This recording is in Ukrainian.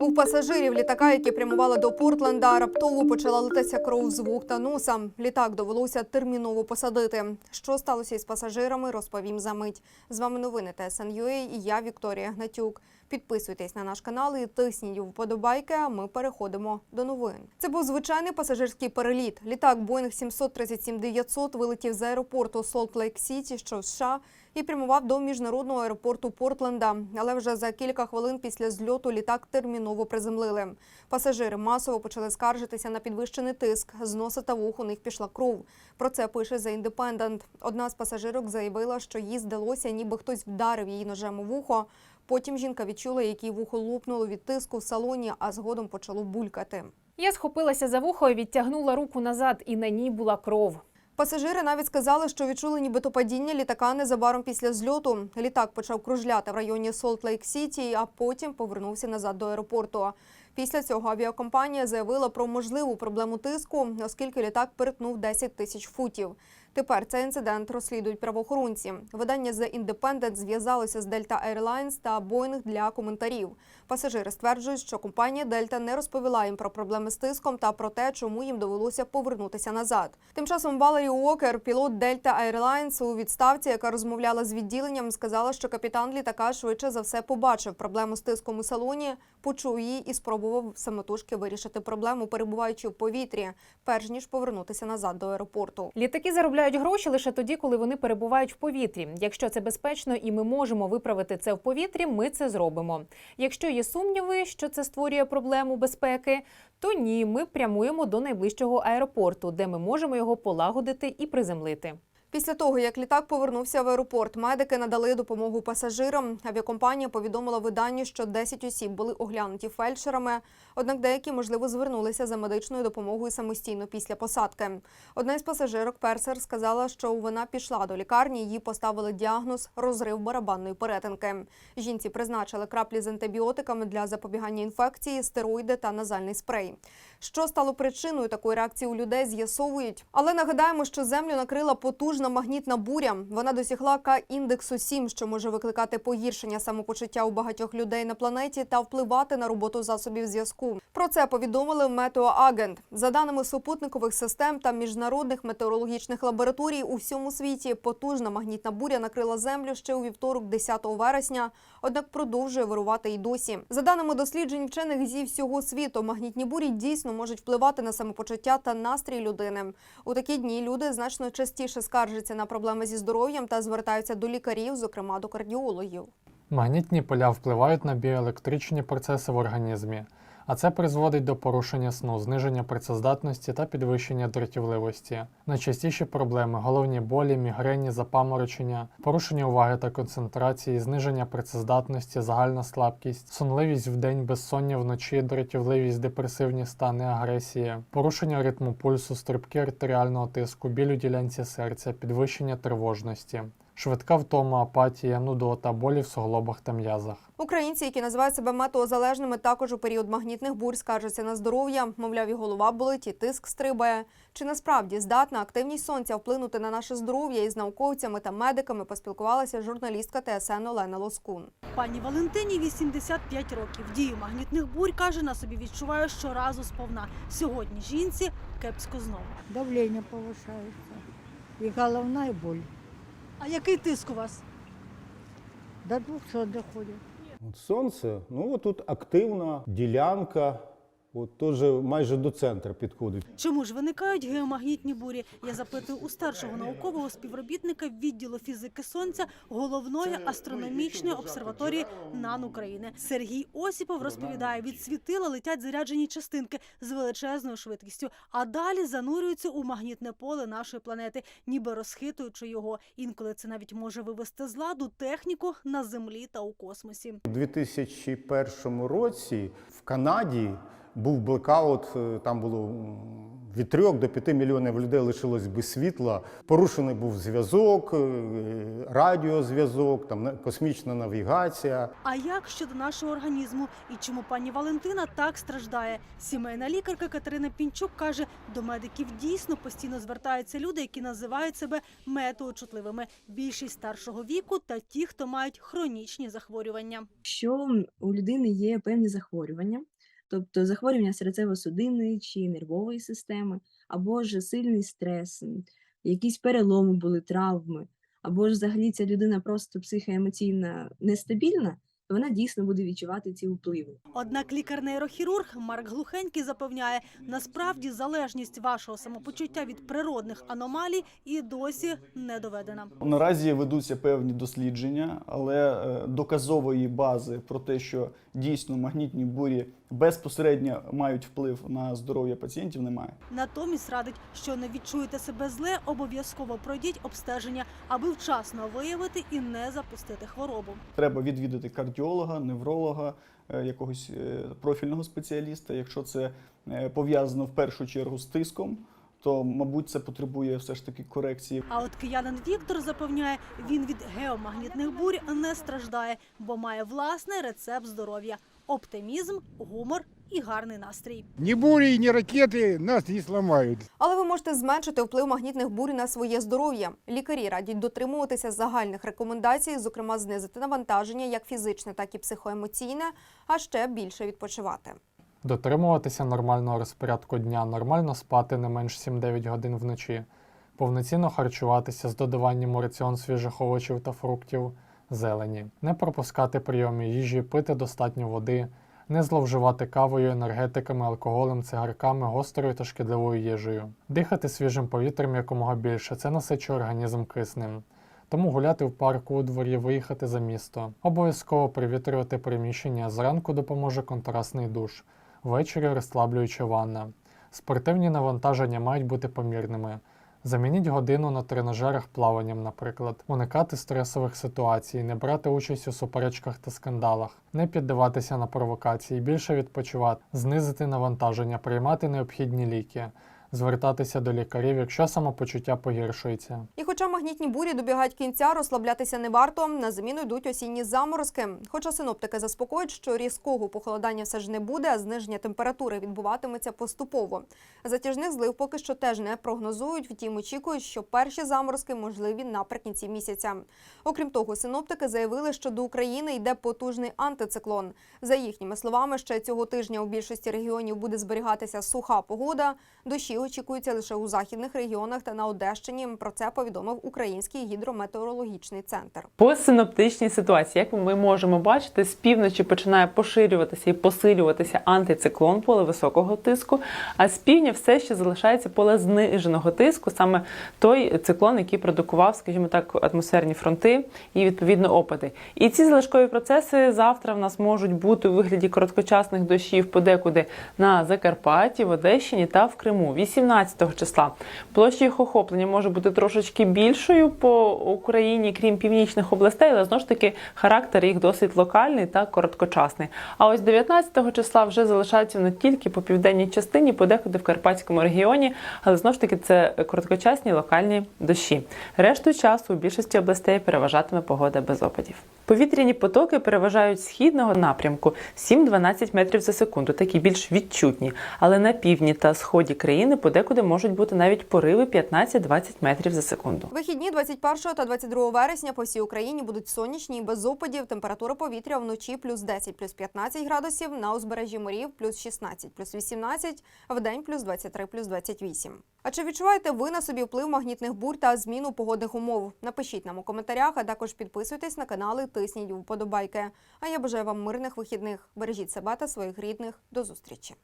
У пасажирів літака, які прямували до Портленда, раптово почала литися кров з вух та носа. Літак довелося терміново посадити. Що сталося із пасажирами, розповім за мить. З вами новини ТСН.UA і я Вікторія Гнатюк. Підписуйтесь на наш канал і тисніть вподобайки. А ми переходимо до новин. Це був звичайний пасажирський переліт. Літак Boeing 737-900 вилетів з аеропорту Солт-Лейк-Сіті, що в США, і прямував до міжнародного аеропорту Портленда. Але вже за кілька хвилин після зльоту літак терміново приземлили. Пасажири масово почали скаржитися на підвищений тиск. З носа та вух у них пішла кров. Про це пише The Independent. Одна з пасажирок заявила, що їй здалося, ніби хтось вдарив її ножем у вухо. Потім жінка відчула, як її вухо лупнуло від тиску в салоні, а згодом почало булькати. Я схопилася за вухо відтягнула руку назад, і на ній була кров. Пасажири навіть сказали, що відчули нібито падіння літака незабаром після зльоту. Літак почав кружляти в районі Солт-Лейк-Сіті, а потім повернувся назад до аеропорту. Після цього авіакомпанія заявила про можливу проблему тиску, оскільки літак перетнув 10 тисяч футів. Тепер цей інцидент розслідують правоохоронці. Видання The Independent зв'язалося з Delta Airlines та Boeing для коментарів. Пасажири стверджують, що компанія Delta не розповіла їм про проблеми з тиском та про те, чому їм довелося повернутися назад. Тим часом Валері Уокер, пілот Delta Airlines у відставці, яка розмовляла з відділенням, сказала, що капітан літака швидше за все побачив проблему з тиском у салоні, почув її і спробував самотужки вирішити проблему, перебуваючи в повітрі, перш ніж повернутися назад до аеропорту. Літаки заробляють гроші лише тоді, коли вони перебувають в повітрі. Якщо це безпечно і ми можемо виправити це в повітрі, ми це зробимо. Якщо є сумніви, що це створює проблему безпеки, то ні, ми прямуємо до найближчого аеропорту, де ми можемо його полагодити і приземлити. Після того, як літак повернувся в аеропорт, медики надали допомогу пасажирам. Авіакомпанія повідомила виданню, що 10 осіб були оглянуті фельдшерами, однак деякі, можливо, звернулися за медичною допомогою самостійно після посадки. Одна із пасажирок Персер сказала, що вона пішла до лікарні, їй поставили діагноз розрив барабанної перетинки. Жінці призначили краплі з антибіотиками для запобігання інфекції, стероїди та назальний спрей. Що стало причиною такої реакції у людей, з'ясовують. Але нагадаємо, що землю накрила потужна магнітна буря. Вона досягла К-індексу 7, що може викликати погіршення самопочуття у багатьох людей на планеті та впливати на роботу засобів зв'язку. Про це повідомили Метеоагент. За даними супутникових систем та міжнародних метеорологічних лабораторій у всьому світі, потужна магнітна буря накрила землю ще у вівторок, 10 вересня. Однак продовжує вирувати й досі. За даними досліджень вчених зі всього світу, магнітні бурі дійсно можуть впливати на самопочуття та настрій людини. У такі дні люди значно частіше скаржаться на проблеми зі здоров'ям та звертаються до лікарів, зокрема до кардіологів. Магнітні поля впливають на біоелектричні процеси в організмі, а це призводить до порушення сну, зниження працездатності та підвищення дратівливості. Найчастіші проблеми головні болі, мігрені, запаморочення, порушення уваги та концентрації, зниження працездатності, загальна слабкість, сонливість вдень, безсоння вночі, дратівливість, депресивні стани, агресія, порушення ритму пульсу, стрибки артеріального тиску, біль у ділянці серця, підвищення тривожності. Швидка втома, апатія, нудота, болі в суглобах та м'язах. Українці, які називають себе метеозалежними, також у період магнітних бурь скаржаться на здоров'я. Мовляв, і голова болить, і тиск стрибає. Чи насправді здатна активність сонця вплинути на наше здоров'я із науковцями та медиками поспілкувалася журналістка ТСН Олена Лоскун. Пані Валентині 85 років. Дію магнітних бурь каже, на собі відчуває щоразу сповна. Сьогодні жінці кепсько знову. давление повышается и головная боль. А який тиск у вас? До 200 доходить. От сонце, ну от тут активна ділянка, от теж майже до центру підходить. Чому ж виникають геомагнітні бурі? Я запитую у старшого наукового співробітника відділу фізики сонця головної астрономічної обсерваторії НАН України. Сергій Осіпов розповідає, від світила летять заряджені частинки з величезною швидкістю, а далі занурюються у магнітне поле нашої планети, ніби розхитуючи його. Інколи це навіть може вивести з ладу техніку на землі та у космосі. У 2001 році в Канаді був блекаут, е, там було від 3 до 5 мільйонів людей лишилось без світла. Порушений був зв'язок, е, радіозв'язок, там на- космічна навігація. А як щодо нашого організму і чому пані Валентина так страждає? Сімейна лікарка Катерина Пінчук каже, до медиків дійсно постійно звертаються люди, які називають себе метеочутливими. Більшість старшого віку та ті, хто мають хронічні захворювання. Якщо у людини є певні захворювання, тобто захворювання серцево-судинної чи нервової системи, або ж сильний стрес, якісь переломи були, травми, або ж взагалі ця людина просто психоемоційно нестабільна, то вона дійсно буде відчувати ці впливи. Однак лікар-нейрохірург Марк Глухенький запевняє, насправді залежність вашого самопочуття від природних аномалій і досі не доведена. Наразі ведуться певні дослідження, але е, доказової бази про те, що дійсно магнітні бурі безпосередньо мають вплив на здоров'я пацієнтів, немає. Натомість радить, що не відчуєте себе зле, обов'язково пройдіть обстеження, аби вчасно виявити і не запустити хворобу. Треба відвідати кардіолога, невролога, е, якогось е, профільного спеціаліста. Якщо це е, пов'язано в першу чергу з тиском, то мабуть це потребує все ж таки корекції. А от киянин Віктор запевняє, він від геомагнітних бурь не страждає, бо має власний рецепт здоров'я: оптимізм, гумор і гарний настрій. Ни бури, ни ракеты нас не сломают. Але ви можете зменшити вплив магнітних бурь на своє здоров'я. Лікарі радять дотримуватися загальних рекомендацій, зокрема знизити навантаження як фізичне, так і психоемоційне, а ще більше відпочивати. Дотримуватися нормального розпорядку дня, нормально спати не менш 7-9 годин вночі, повноцінно харчуватися з додаванням у раціон свіжих овочів та фруктів, зелені, не пропускати прийоми їжі, пити достатньо води, не зловживати кавою, енергетиками, алкоголем, цигарками, гострою та шкідливою їжею, дихати свіжим повітрям якомога більше, це насичує організм киснем. Тому гуляти в парку у дворі, виїхати за місто. Обов'язково привітрювати приміщення. Зранку допоможе контрастний душ, ввечері розслаблююча ванна. Спортивні навантаження мають бути помірними. Замініть годину на тренажерах плаванням, наприклад, уникати стресових ситуацій, не брати участь у суперечках та скандалах, не піддаватися на провокації, більше відпочивати, знизити навантаження, приймати необхідні ліки, звертатися до лікарів, якщо самопочуття погіршується. І хоча магнітні бурі добігають кінця, розслаблятися не варто. На заміну йдуть осінні заморозки. Хоча синоптики заспокоюють, що різкого похолодання все ж не буде, а зниження температури відбуватиметься поступово. Затяжних злив поки що теж не прогнозують, втім очікують, що перші заморозки можливі наприкінці місяця. Окрім того, синоптики заявили, що до України йде потужний антициклон. За їхніми словами, ще цього тижня у більшості регіонів буде зберігатися суха погода. Дощі очікуються лише у західних регіонах та на Одещині. Про це повідомив Український гідрометеорологічний центр. По синоптичній ситуації, як ми можемо бачити, з півночі починає поширюватися і посилюватися антициклон поле високого тиску, а з півдня все ще залишається поле зниженого тиску, саме той циклон, який продукував, скажімо так, атмосферні фронти і відповідно опади. І ці залишкові процеси завтра в нас можуть бути у вигляді короткочасних дощів подекуди на Закарпатті, в Одещині та в Криму. 18 числа площа їх охоплення може бути трошечки більшою по Україні, крім північних областей, але знову ж таки характер їх досить локальний та короткочасний. А ось 19 числа вже залишаються не тільки по південній частині, подекуди в Карпатському регіоні, але знову ж таки це короткочасні локальні дощі. Решту часу у більшості областей переважатиме погода без опадів. Повітряні потоки переважають східного напрямку 7-12 метрів за секунду, такі більш відчутні. Але на півдні та сході країни подекуди можуть бути навіть пориви 15-20 метрів за секунду. Вихідні 21 та 22 вересня по всій Україні будуть сонячні і без опадів. Температура повітря вночі плюс 10, плюс 15 градусів, на узбережжі морів плюс 16, плюс 18, в день плюс 23, плюс 28. А чи відчуваєте ви на собі вплив магнітних бурь та зміну погодних умов? Напишіть нам у коментарях, а також підписуйтесь на канали, тисніть вподобайки. А я бажаю вам мирних вихідних. Бережіть себе та своїх рідних. До зустрічі.